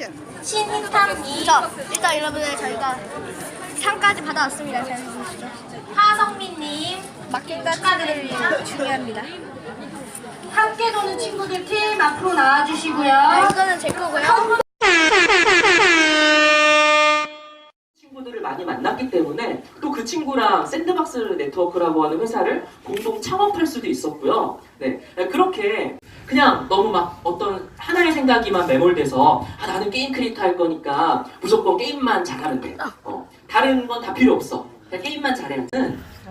큐. 신희탐님, 자, 일단 여러분들 저희가 상까지 받아왔습니다. 잘 보시죠. 하성민님, 맡긴과 친구들이 중요합니다. 함께 노는 친구들 팀 앞으로 아, 나와주시고요. 이거는 제 거고요. 친구들을 많이 만났기 때문에 또 그 친구랑 샌드박스 네트워크라고 하는 회사를 공동 창업할 수도 있었고요. 네, 그렇게 그냥 너무 막 어떤 하나의 생각이만 매몰돼서 아 나는 게임 크리에이터 할 거니까 무조건 게임만 잘하면 돼. 어, 다른 건 다 필요 없어. 그냥 게임만 잘하면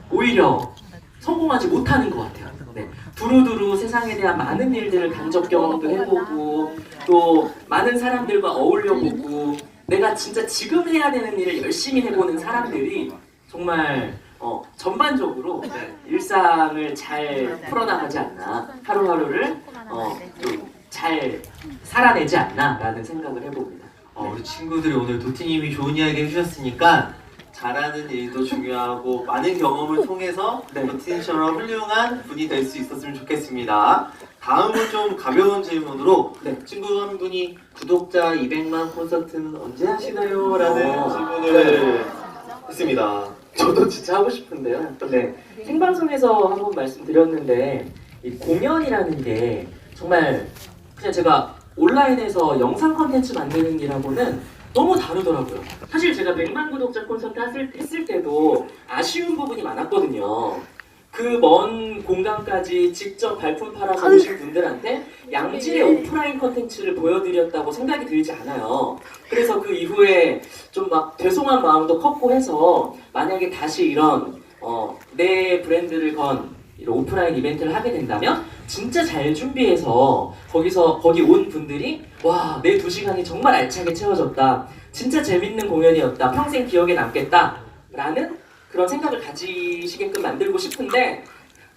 오히려 성공하지 못하는 것 같아요. 네. 두루두루 세상에 대한 많은 일들을 간접 경험도 해보고 또 많은 사람들과 어울려 보고 내가 진짜 지금 해야 되는 일을 열심히 해보는 사람들이 정말 어, 전반적으로 네, 일상을 잘 풀어나가지 않나. 하루하루를 어, 좀잘 살아내지 않나라는 생각을 해봅니다. 어, 우리 친구들이 오늘 도티님이 좋은 이야기 해주셨으니까 잘하는 일도 중요하고 많은 경험을 통해서 네. 도티님처럼 훌륭한 분이 될 수 있었으면 좋겠습니다. 다음은 좀 가벼운 질문으로 네. 친구 한 분이 구독자 200만 콘서트는 언제 하시나요? 라는 어. 질문을 했습니다. 저도 진짜 하고 싶은데요. 네. 생방송에서 한 번 말씀드렸는데 이 공연이라는 게 정말 그냥 제가 온라인에서 영상 컨텐츠 만드는 일하고는 너무 다르더라고요. 사실 제가 100만 구독자 콘서트 했을, 했을 때도 아쉬운 부분이 많았거든요. 그 먼 공간까지 직접 발품 팔아서 오신 분들한테 양질의 오프라인 컨텐츠를 보여드렸다고 생각이 들지 않아요. 그래서 그 이후에 좀 막 죄송한 마음도 컸고 해서 만약에 다시 이런 어, 내 브랜드를 건 이런 오프라인 이벤트를 하게 된다면 진짜 잘 준비해서 거기서 거기 온 분들이 와 내 두 시간이 정말 알차게 채워졌다 진짜 재밌는 공연이었다 평생 기억에 남겠다 라는 그런 생각을 가지시게끔 만들고 싶은데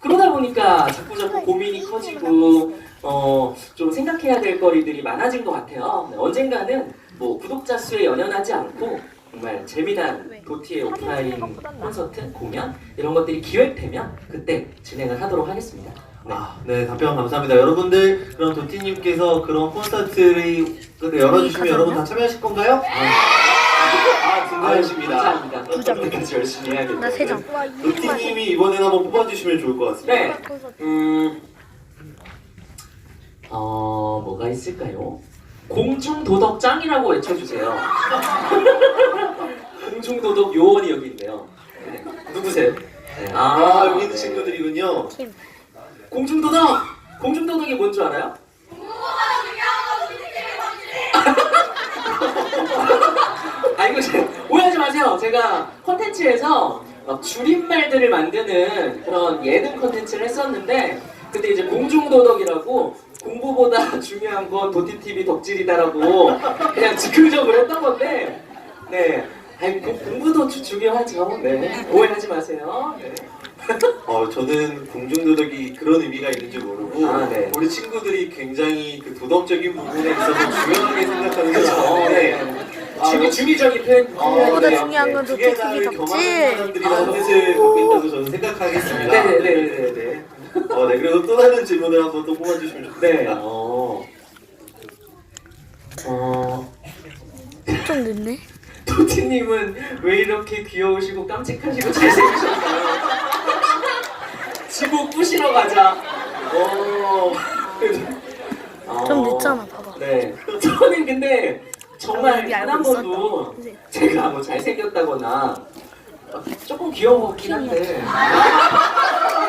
그러다 보니까 자꾸 자꾸 고민이 커지고 어, 좀 생각해야 될 거리들이 많아진 것 같아요. 네, 언젠가는 뭐 구독자 수에 연연하지 않고 정말 재미난 도티의 오프라인 콘서트, 공연 이런 것들이 기획되면 그때 진행을 하도록 하겠습니다. 네. 아, 네, 답변 감사합니다. 여러분들, 그럼 도티님께서 그런 콘서트를 열어주시면 여러분 다 참여하실 건가요? 아, 등장하십니다. 감사합니다. 두 장까지 열심히 해야겠네요. 나세 장. 도티님이 이번에는 한번 뽑아주시면 좋을 것 같습니다. 네. 음. 어, 뭐가 있을까요? 공중 도덕장이라고 외쳐주세요. 공중 도덕 요원이 여기 있네요. 네. 누구세요? 네. 아, 여기 있는 친구들이군요. 공중도덕! 공중도덕이 뭔 줄 알아요? 아 이거 제, 오해하지 마세요. 제가 컨텐츠에서 막 줄임말들을 만드는 그런 예능 컨텐츠를 했었는데 그때 이제 공중도덕이라고 공부보다 중요한 건 도티TV 덕질이다라고 그냥 즉흥적으로 했던 건데 네. 아니, 공- 공부도 주- 중요하죠. 네. 오해하지 마세요. 네. 어, 저는 공중도덕이 그런 의미가 있는 줄 모르고 아, 네. 우리 친구들이 굉장히 그 도덕적인 부분에 있어서 중요하게 생각하는 네. 아, 중요, 중의적인 표현. 어, 네. 중요한 건두 개나를 도티TV 겸하는 덕질. 사람들이라는 뜻을 갖고 있다고 저는 생각하겠습니다. 네네네네. 어, 네, 그래서 또 다른 질문을 한번 또 뽑아주시면 네. 좋겠습니다. 어. 어. 좀 늦네. 도티님은 왜 이렇게 귀여우시고 깜찍하시고 잘생기셨나요? 지구 부시러 가자. 어. 어. 좀 늦잖아, 봐봐. 네. 저는 근데 정말 여기 단 알고 한 번도 있었다. 제가 뭐 잘생겼다거나 어, 조금 귀여웠긴 한데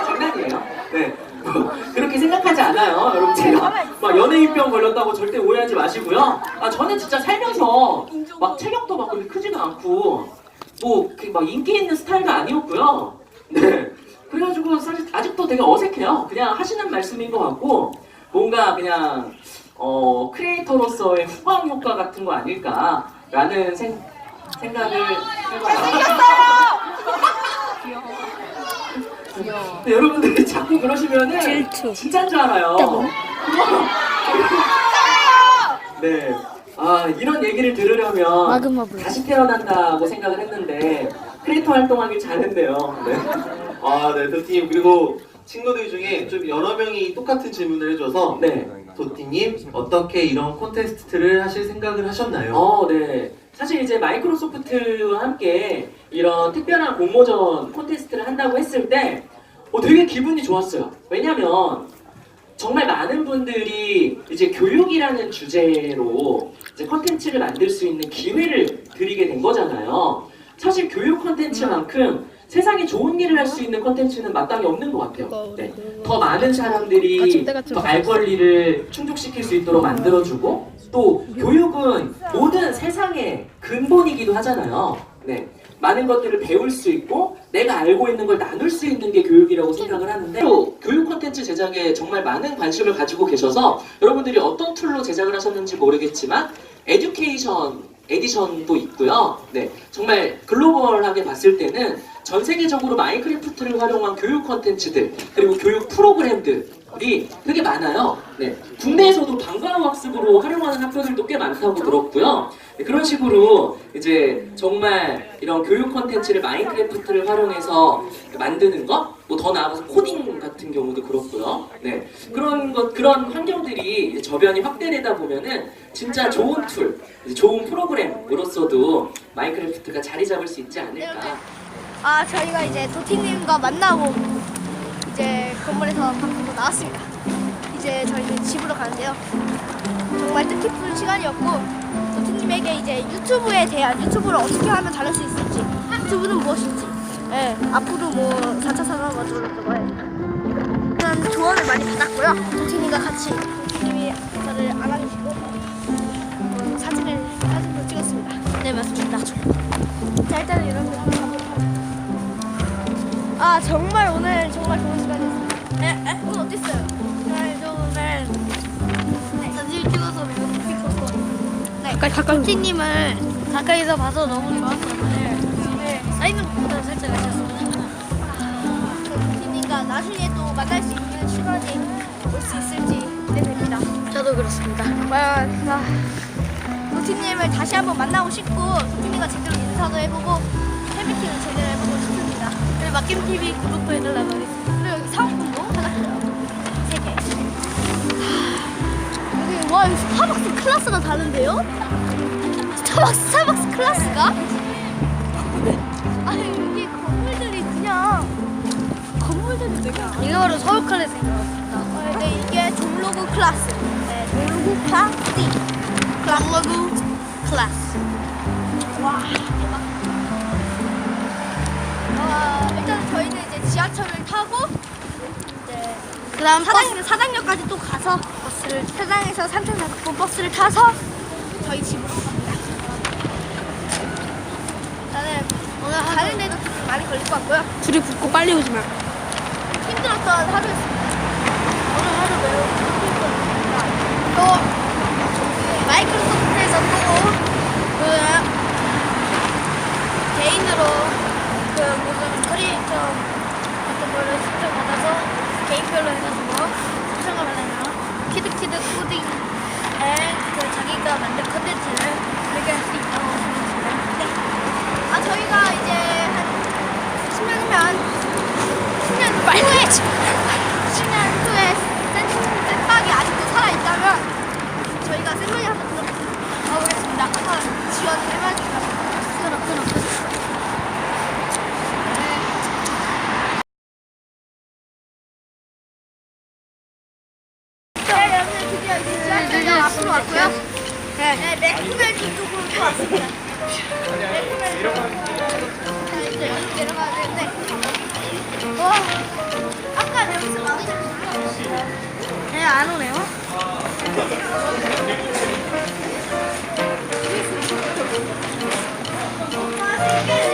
장난이에요. 네. 뭐 그렇게 생각하지 않아요. 여러분 제가 막 연예인병 걸렸다고 절대 오해하지 마시고요. 아 저는 진짜 살면서 막 체격도 막 그렇게 크지도 않고 뭐막 인기 있는 스타일도 아니었고요. 네. 그래가지고 사실 아직도 되게 어색해요. 그냥 하시는 말씀인 것 같고 뭔가 그냥 어 크리에이터로서의 후광 효과 같은 거 아닐까라는 생, 생각을 해봐요. 근데 여러분들이 자꾸 그러시면은 질투. 진짜인 줄 알아요. 뭐? 네. 아 이런 얘기를 들으려면 마그마블. 다시 태어난다고 생각을 했는데 크리에이터 활동하길 잘했네요. 네. 아, 네, 도티님 그리고 친구들 중에 좀 여러 명이 똑같은 질문을 해줘서 네. 도티님 어떻게 이런 콘테스트를 하실 생각을 하셨나요? 어, 네. 사실 이제 마이크로소프트와 함께 이런 특별한 공모전 콘테스트를 한다고 했을 때 어, 되게 기분이 좋았어요. 왜냐면 정말 많은 분들이 이제 교육이라는 주제로 이제 컨텐츠를 만들 수 있는 기회를 드리게 된 거잖아요. 사실 교육 컨텐츠만큼 세상에 좋은 일을 할 수 있는 컨텐츠는 마땅히 없는 것 같아요. 네. 더 많은 사람들이 더 알 권리를 충족시킬 수 있도록 만들어주고 또 교육은 모든 세상의 근본이기도 하잖아요. 네. 많은 것들을 배울 수 있고 내가 알고 있는 걸 나눌 수 있는 게 교육이라고 생각을 하는데 또 교육 콘텐츠 제작에 정말 많은 관심을 가지고 계셔서 여러분들이 어떤 툴로 제작을 하셨는지 모르겠지만 에듀케이션 에디션도 있고요. 네, 정말 글로벌하게 봤을 때는 전 세계적으로 마인크래프트를 활용한 교육 콘텐츠들 그리고 교육 프로그램들이 되게 많아요. 네, 국내에서도 방과후 학습으로 활용하는 학교들도 꽤 많다고 들었고요. 네, 그런 식으로 이제 정말 이런 교육 콘텐츠를 마인크래프트를 활용해서 만드는 것, 뭐 더 나아가서 코딩 같은 경우도 그렇고요. 네, 그런 것 그런 환경들이 저변이 확대되다 보면은 진짜 좋은 툴, 좋은 프로그램으로서도 마인크래프트가 자리 잡을 수 있지 않을까. 아 저희가 이제 도티님과 만나고 이제 건물에서 밖으로 나왔습니다. 이제 저희는 집으로 가는데요. 정말 뜻깊은 시간이었고 도티님에게 이제 유튜브에 대한 유튜브를 어떻게 하면 잘할 수 있을지 유튜브는 무엇인지 예, 앞으로 뭐 4차 산업 어쩌고저쩌고 그런 조언을 많이 받았고요. 도티님과 같이 도티님이 저를 안아주시고 어, 사진을 사진도 찍었습니다. 네 맞습니다. 자 일단은 여러분들 한번 하죠. 아 정말 오늘 정말 좋은 시간이었어요. 에? 에? 오늘 어땠어요? 사진 찍어서 이렇게 찍었고 네. 가까이 가까이 도티님을 가까이서 봐서 너무 좋았었는 나중에 또 만날 수 있는 시간이 올 수 있을지 기대됩니다. 저도 그렇습니다. 정말 아, 도티님을 다시 한번 만나고 싶고 도티님과 제대로 인사도 해보고 팬미팅을 제대로 해보고 싶습니다. 그리고 막김 TV 구독도 해달라고 하겠습니다. 그리고 여기 사은품도 하나 세 개. 하, 여기 와 여기 스타벅스 클래스가 다른데요? 스타벅스 스타벅스 클래스가? 아니 이 이게 바로 서울 같습니다. 어, 네 이게 졸로그 클래스. 네 졸로그 클래스. 졸로그 클래스. 와 대박. 어, 일단 저희는 이제 지하철을 타고 이제 그다음 사당 사당역까지 또 가서 버스를 사당에서 산책 받고 버스를 타서 저희 집으로 갑니다. 일단은 오늘 가는 데도 많이 걸릴 것 같고요. 둘이 붙고 빨리 오지 마. 힘들었던 하루였습니다. 오늘 하루 매우 힘들었습니다. 또 마이크로소프트에서 또그 개인으로 그 무슨 크리에이터 같은 거를 신청 받아서 개인별로 해가지고 신청을 하려면 키드키드 코딩에 그 자기가 만든 컨텐츠를 발견할 수 있다고 생각합니다. 네. 아 저희가 이제 한 10년이면 10년 후에 10년 후에 센, 센박이 아직도 살아있다면 저희가 센문이 한번 들어보겠습니다. 한번 지원을 해봐주니까 끊어 끊어 끊어 네, 여러분 드디어 이제 지하철역 앞으로 왔고요. 네, 네, 맥구벨 쪽으로 또 왔습니다. 맥구벨 쪽. 자, 이제 여기로 내려가야 되는데. 와, 아까 여기서 막으셨어 네, 안 오네요. 여기는,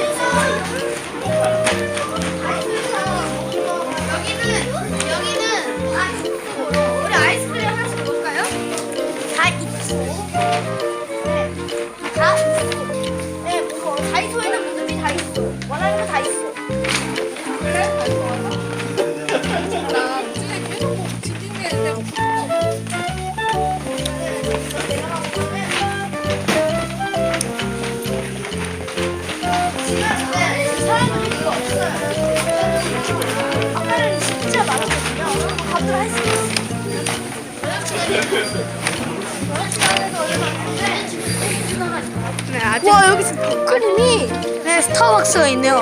네, 아직... 와 여기 지금 벽그림이 네 스타벅스가 있네요.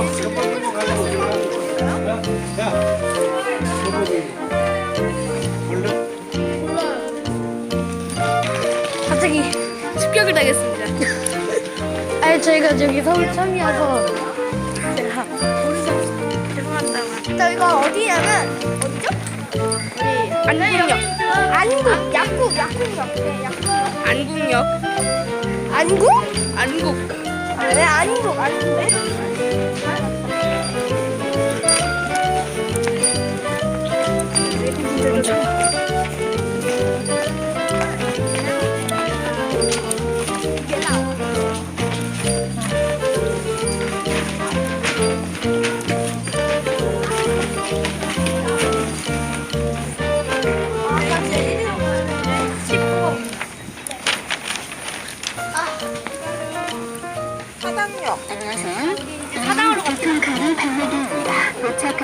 갑자기 습격을 당했습니다. 아니 저희가 저기 서울 처음이어서 제가 죄송합니다. 저희가 어디냐면 어디죠? 우리 안국역. 안국 약국 약국역. 네 약국역. 안국역. 안국? 안국. 아, 네 안국 안국. 교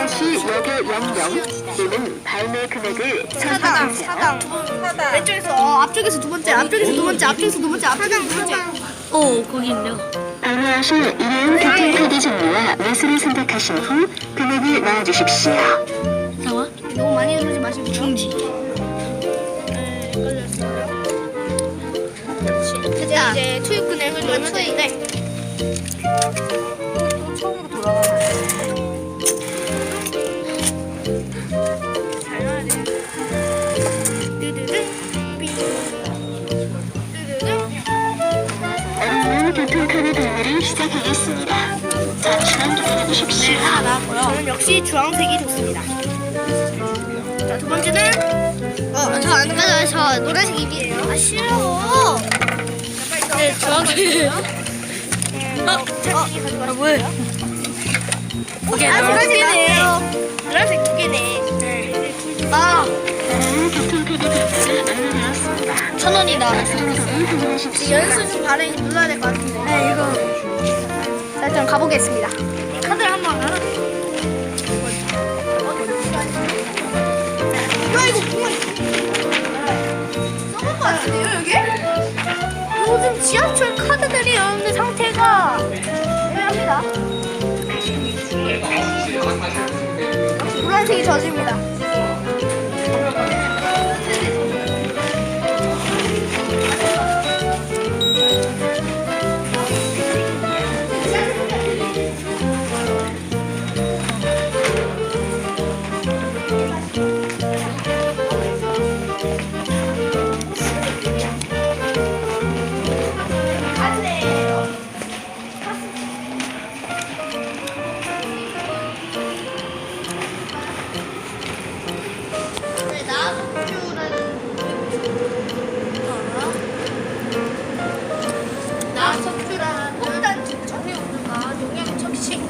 도착하시 역의 영영 또는 발매 금액을 사당 선택하세요. 사당 왼쪽에서 어, 앞쪽에서 두 번째 앞쪽에서 두 번째 앞쪽에서 두 번째 앞쪽에서 두 번째. 오 거기 있네요 발매하실 일회용 교통카드 종류와 매수를 선택하신 후 금액을 넣어주십시오. 잠깐만 너무 많이 누르지 마시고. 중지. 네 걸렸어요. 이제 이제 투입 금액을 넣으면 되는데 역시 주황색이 좋습니다. 자, 두 번째는 어, 저 안 가져요. 저 노란색 입이에요. 아, 싫어. 네, 주황색. 어, 어, 아, 뭐야? 오케이, 노란색 개네. 노란색 두 개네. 네. 아, 완료되었습니다. 천 원이다. 확인하십시오. 연습 좀 발에 눌러야 될 것 같은데. 네, 이거. 자, 일단 가보겠습니다. 요즘 지하철 카드들이 여러분들 상태가 애매합니다. 노란색이 저지입니다.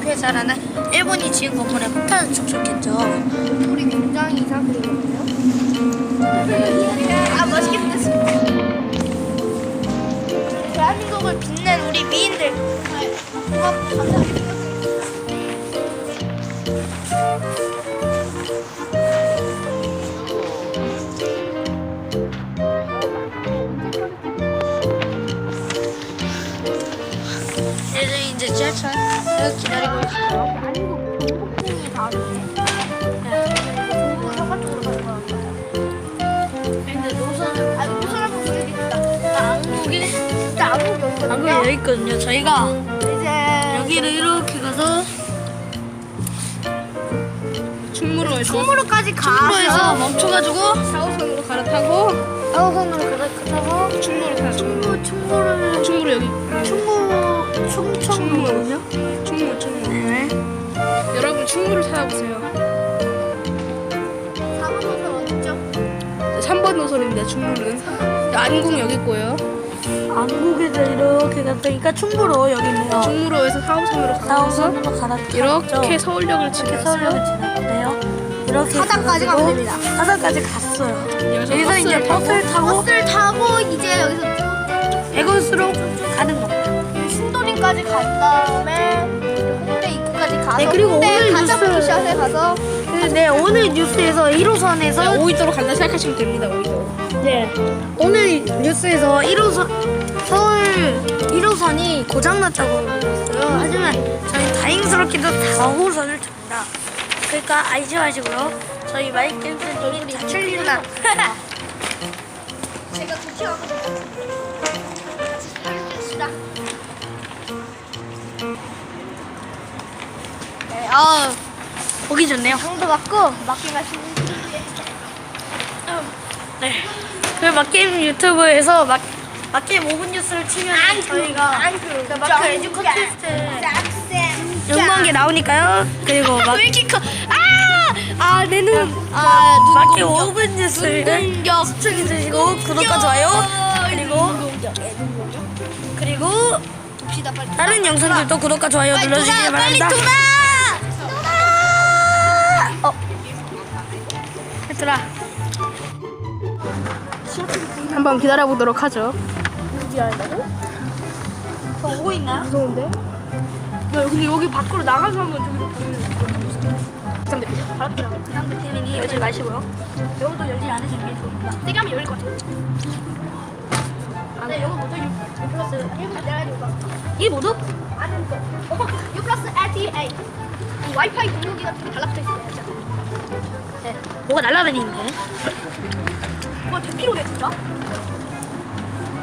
척식 회사라는 일본이 지은 건물에 폭탄을 척척했죠. 우리 굉장히 이상하거든요. 아 멋있게 생겼습니다. 대한민국을 빛낸 우리 미인들 고맙고 감사합니다. 이제 지하철 기 아. 안국 여기 있거든요. 저희가 이제 여기를 이렇게 가서 충무로에서 충무로까지 가서 충무로에서 멈춰가지고 4호선으로 갈아타고 4호선으로 갈아타고 충무로 가서 충무 충무로 충무로 여기 충무 충청도거든요. 충무 충무. 네. 여러분 충무를 찾아보세요. 4번 노선 어딨죠? 3번 노선입니다. 충무는 안궁 여기 있고요. 안국에서 이렇게 갔다니까 충무로 여기 있네요. 충무로에서 4호선으로 가서 4호선으로 갈아 이렇게 서울역을 이렇게 지나서 서울역을 지나는데요. 이렇게 사당까지 가가지고 가면 됩니다. 사당까지 갔어요. 여기서 여기서 이제 버스를 타고 버스를 타고 이제 여기서 쭉 대건수로 가는 겁 신도림까지 간 다음에 홍대 입구까지 가서 네, 그리고 홍대 오늘 가짜포샷에 가서 네, 오늘 뉴스에서 1호선에서 오이도로 간다 생각하시면 됩니다. 오이도. 네. 오늘 뉴스에서 1호선 서울 1호선이 고장났다고 그랬어요. 하지만 저희 다행스럽게도 4호선을 탑니다. 그러니까 알지 마시고요. 저희 마이크 캔슬님이 자출리구나. 제가 도티하고 아 보기 좋네요. 방도 맞고 맞게 가시는 네. 그 막게임 유튜브에서 막 막게임 5분 뉴스를 치면 저희가 그 마크 에듀 컨테스트 연구한 게 나오니까요. 그리고 막 왜 이렇게 커? 아! 아, 내 눈. 아, 눈 공격. 5분 뉴스를 공격. 시청해주시고 구독과 좋아요 그리고 그리고 봅시다, 빨리. 다른 영상들도 구독과 좋아요 빨리 눌러주시기 돌아, 빨리 바랍니다. 돌아! 얘들아 한번 기다려 보도록 하죠. 저 오고 있나요? 무서운데? 야, 근데 여기 밖으로 나가서 한번 저기로 보여줘. 상대편. 바람처럼. 상대팀이 열지 마시고요. 여기도 열지 않으시는 게 좋습니다. 세게 하면 열릴 것 같아. 아, 네, 이거 모두 6 플러스 1 내가 이거. 이 모두 아는 거. 어, 6 플러스. 이 와이파이 공유기 같은 게 달라붙어 있어요. 네, 뭐가 날라다니는데? 와, 100kg네, 진짜.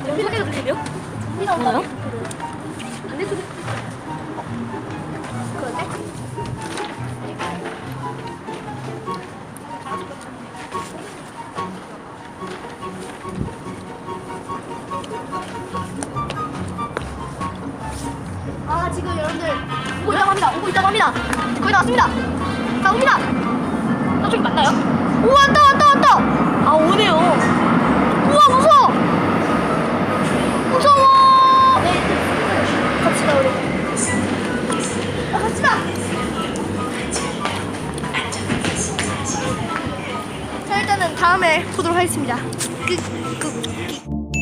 소리가 들리며? 우리가 뭐요? 반대 소리. 그런데? 아 지금 여러분들 오고 있다고 합니다. 오고 있다고 합니다. 거의 다 왔습니다. 다 옵니다. 저쪽이 맞나요? 오 왔다 왔다 왔다. 아 오네요. 우와 무서워. 무서워. 네. 갑시다 우리. 아, 갑시다. 자 일단은 다음에 보도록 하겠습니다. 끝 끝.